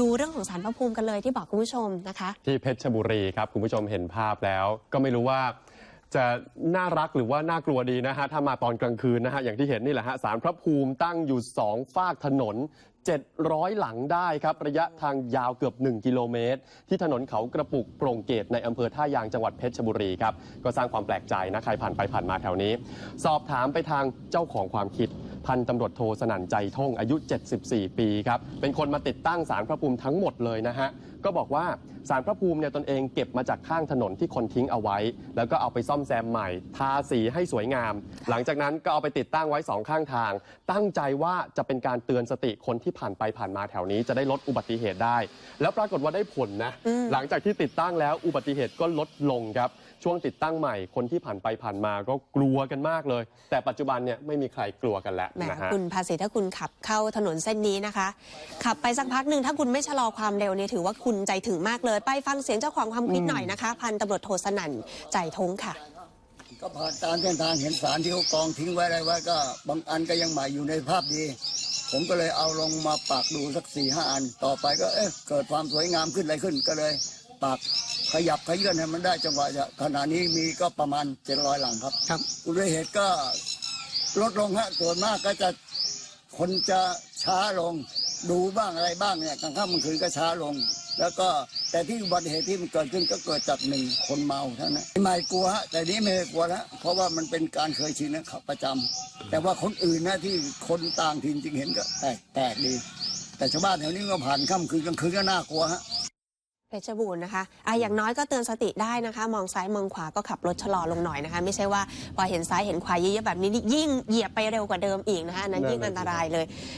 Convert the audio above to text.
ดูเรื่องของสารพระภูมิกันเลยที่บอกคุณผู้ชมนะคะ ที่เพชรบุรีครับคุณผู้ชมเห็นภาพแล้ว ก็ไม่รู้ว่าจะน่ารักหรือว่าน่ากลัวดีนะฮะถ้ามาตอนกลางคืนนะฮะอย่างที่เห็นนี่แหละฮะสารพระภูมิตั้งอยู่สองฝากถนน 700 หลังได้ครับ ระยะทางยาวเกือบ 1 กิโลเมตร ที่ถนนเขากระปุกโปร่งเกตในอำเภอท่ายางจังหวัดเพชรบุรีครับ ก็สร้างความแปลกใจนะ ใครผ่านไปผ่านมาแถวนี้ สอบถามไปทางเจ้าของความคิด พันตำรวจโทสนั่นใจท่งอายุ 74 ปีครับ เป็นคนมาติดตั้งสารพระภูมิทั้งหมดเลยนะฮะ ก็บอกว่าสารพระภูมิเนี่ยตนเองเก็บมาจากข้างถนนที่คนทิ้งเอาไว้ แล้วก็เอาไปซ่อมแซมใหม่ ทาสีให้สวยงาม หลังจากนั้นก็เอาไปติดตั้งไว้สองข้างทาง ตั้งใจว่าจะเป็นการเตือนสติคนที่ผ่านไปผ่านมาแถวนี้จะได้ลดอุบัติเหตุได้ แล้วปรากฏว่าได้ผลนะอืมหลังจากที่ติดตั้งแล้วอุบัติเหตุก็ลดลงครับช่วงติดตั้งใหม่คนที่ผ่านไปผ่านมาก็กลัวกันมากเลย แต่ปัจจุบันเนี่ยไม่มีใครกลัวกันแล้วแหมนะฮะ คุณภาษีถ้าคุณขับเข้าถนนเส้นนี้นะคะ ขับไปสักพักหนึ่งถ้าคุณไม่ชะลอความเร็วเนี่ยถือว่าคุณใจถึงมากเลย ไปฟังเสียงเจ้าของความคิดหน่อยนะคะ พันตำรวจโทสนั่นใจทงค่ะ ก็ผ่านตามเส้นทางเห็นสารที่เขากองทิ้งไว้อะไรไว้ก็บางอันก็ยังใหม่อยู่ในภาพดี ผมก็เลยเอาลงมาปักดูสักสี่ห้าอัน ต่อไปก็เอ๊ะเกิดความสวยงามขึ้นอะไรขึ้นก็เลยปักขยับขยื่นให้มันได้จังหวะจะขณะนี้มีก็ประมาณเจ็ดร้อยหลังครับครับอุบัติเหตุก็ ลดลงฮะส่วนมากก็จะคนจะช้าลง ดูบ้างอะไรบ้างเนี่ยกลางค่ำกลางคืนก็ช้าลง แล้วก็แต่ที่อุบัติเหตุที่มันเกิดขึ้นก็เกิดจากหนึ่งคนเมาเท่านั้นไม่กลัวฮะแต่นี้ไม่กลัวแล้วเพราะว่ามันเป็นการเคยชินนะขับประจำแต่ว่าคนอื่นนะที่คนต่างถิ่นจริงเห็นก็แปลกแปลกดี แต่ชาวบ้านแถวนี้ก็ผ่านค่ำคืนกลางคืนก็น่ากลัวฮะ เพชรบูรณ์นะคะอะอย่างน้อยก็เตือนสติได้นะคะ มองซ้ายมองขวาก็ขับรถชะลอลงหน่อยนะคะ ไม่ใช่ว่าพอเห็นซ้ายเห็นขวาเยอะๆแบบนี้นี่ยิ่งเหยียบไปเร็วกว่าเดิมอีกนะคะอันนั้นยิ่งอันตรายเลย